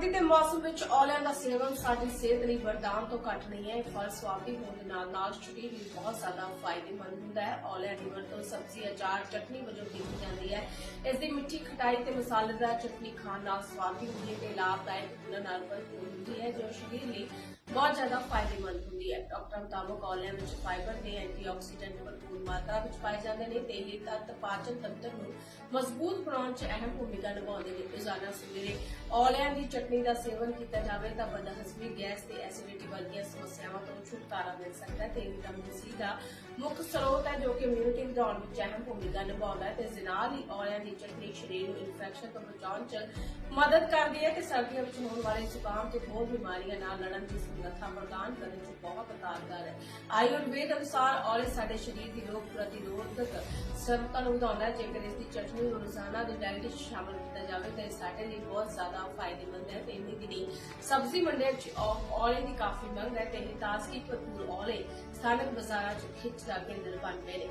ਸਰਦੀ ਦੇ ਮੌਸਮ ਵਿੱਚ ਔਲਿਆਂ ਦਾ ਸੇਵਨ ਸਾਡੀ ਸਿਹਤ ਲਈ ਵਰਦਾਨ ਤੋਂ ਘੱਟ ਨਹੀਂ ਹੈ। ਇਹ ਫਲ ਸਵਾਦੀ ਹੋਣ ਦੇ ਨਾਲ ਨਾਲ ਸਰੀਰ ਲਈ ਬਹੁਤ ਜ਼ਿਆਦਾ ਫਾਇਦੇਮੰਦ ਹੁੰਦਾ ਹੈ। ਔਲਿਆਂ ਦੀ ਵਰਤੋਂ ਸਬਜ਼ੀ, ਅਚਾਰ, ਚਟਨੀ ਵਜੋਂ ਕੀਤੀ ਜਾਂਦੀ ਹੈ। ਇਸ ਦੀ ਮਿੱਠੀ ਖਟਾਈ ਤੇ ਮਸਾਲੇਦਾਰ ਚਟਨੀ ਖਾਣ ਨਾਲ ਸਵਾਦੀ ਹੁੰਦੀ ਹੈ ਤੇ ਲਾਭਦਾਇਕ ਗੁਣਾਂ ਨਾਲ ਭਰਪੂਰ ਹੁੰਦੀ ਹੈ, ਜੋ ਸਰੀਰ ਲਈ ਬਹੁਤ ਜ਼ਿਆਦਾ ਫਾਇਦੇਮੰਦ ਹੁੰਦੀ ਹੈ। ਡਾਕਟਰ ਮੁਤਾਬਕ ਔਲਿਆਂ ਵਿੱਚ ਫਾਈਬਰ ਤੇ ਐਂਟੀਆਕਸੀਡੈਂਟ ਭਰਪੂਰ ਮਾਤਰਾ ਵਿੱਚ ਪਾਏ ਜਾਂਦੇ ਨੇ ਤੇ ਇਹ ਤੱਤ ਪਾਚਨ ਤੰਤਰ ਨੂੰ ਮਜ਼ਬੂਤ ਬਣਾਉਣ 'ਚ ਅਹਿਮ ਭੂਮਿਕਾ ਨਿਭਾਉਂਦੇ ਨੇ। ਰੋਜ਼ਾਨਾ ਸਵੇਰੇ ਔਲਿਆਂ ਦੀ ਚਟਨੀ ਦਾ ਸੇਵਨ ਕੀਤਾ ਜਾਵੇ ਤਾਂ ਬਦਹਜ਼ਮੀ, ਗੈਸ ਤੇ ਐਸਿਡਿਟੀ ਵਰਗੀਆਂ ਸਮੱਸਿਆਵਾਂ ਤੋਂ ਛੁਟਕਾਰਾ ਮਿਲ ਸਕਦਾ ਹੈ ਤੇ ਵਿਟਾਮਿਨ ਸੀ ਦਾ ਮੁੱਖ ਸਰੋਤ ਹੈ ਜੋ ਕਿ ਇਮਿਊਨਿਟੀ ਵਧਾਉਣ ਵਿੱਚ ਅਹਿਮ ਭੂਮਿਕਾ ਨਿਭਾਉਂਦਾ ਹੈ ਤੇ ਇਸ ਦੇ ਔਲਿਆਂ ਦੀ ਚਟਨੀ ਸਰੀਰ ਨੂੰ ਇਨਫੈਕਸ਼ਨ ਤੋਂ ਬਚਾਉਣ 'ਚ ਮਦਦ ਕਰਦੀ ਹੈ ਤੇ ਸਰਦੀਆਂ ਵਿੱਚ ਹੋਣ ਵਾਲੇ ਜ਼ੁਕਾਮ ਤੇ ਹੋਰ ਬਿਮਾਰੀਆਂ ਨਾਲ ਲੜਨ ਦੀ ਸਮਰੱਥਾ ਪ੍ਰਦਾਨ ਕਰਨ 'ਚ ਬਹੁਤ ਕਾਰਗਰ ਹੈ। ਆਯੁਰਵੇਦ ਅਨੁਸਾਰ ਔਲੇ ਸਾਡੇ ਸਰੀਰ ਦੀ ਰੋਗ ਪ੍ਰਤੀਰੋਧਕ ਸਮਤਾ ਨੂੰ ਵਧਾਉਂਦਾ ਹੈ ਜੇਕਰ ਇਸ ਦੀ ਚਟਨੀ ਨੂੰ ਰੋਜ਼ਾਨਾ ਦੇ ਡਾਈਟ ਵਿੱਚ ਸ਼ਾਮਲ ਕੀਤਾ ਜਾਵੇ, ਤਾਂ ਇਹ ਸਾਡੇ ਲਈ ਬਹੁਤ ਜ਼ਿਆਦਾ ਫਾਇਦੇਮੰਦ ਹੈ ਤੇ ਇੰਨੀ ਦਿਨੀ ਸਬਜ਼ੀ ਮੰਡੀਆਂ 'ਚ ਔ- ਔਲੇ ਦੀ ਕਾਫੀ ਮੰਗ ਹੈ, ਤੇ ਇਹ ਤਾਜ਼ਗੀ ਭਰਪੂਰ ਔਲੇ ਸਥਾਨਕ ਬਾਜ਼ਾਰਾਂ 'ਚ ਖਿੱਚ ਦਾ ਕੇਂਦਰ ਬਣ ਗਏ ਨੇ।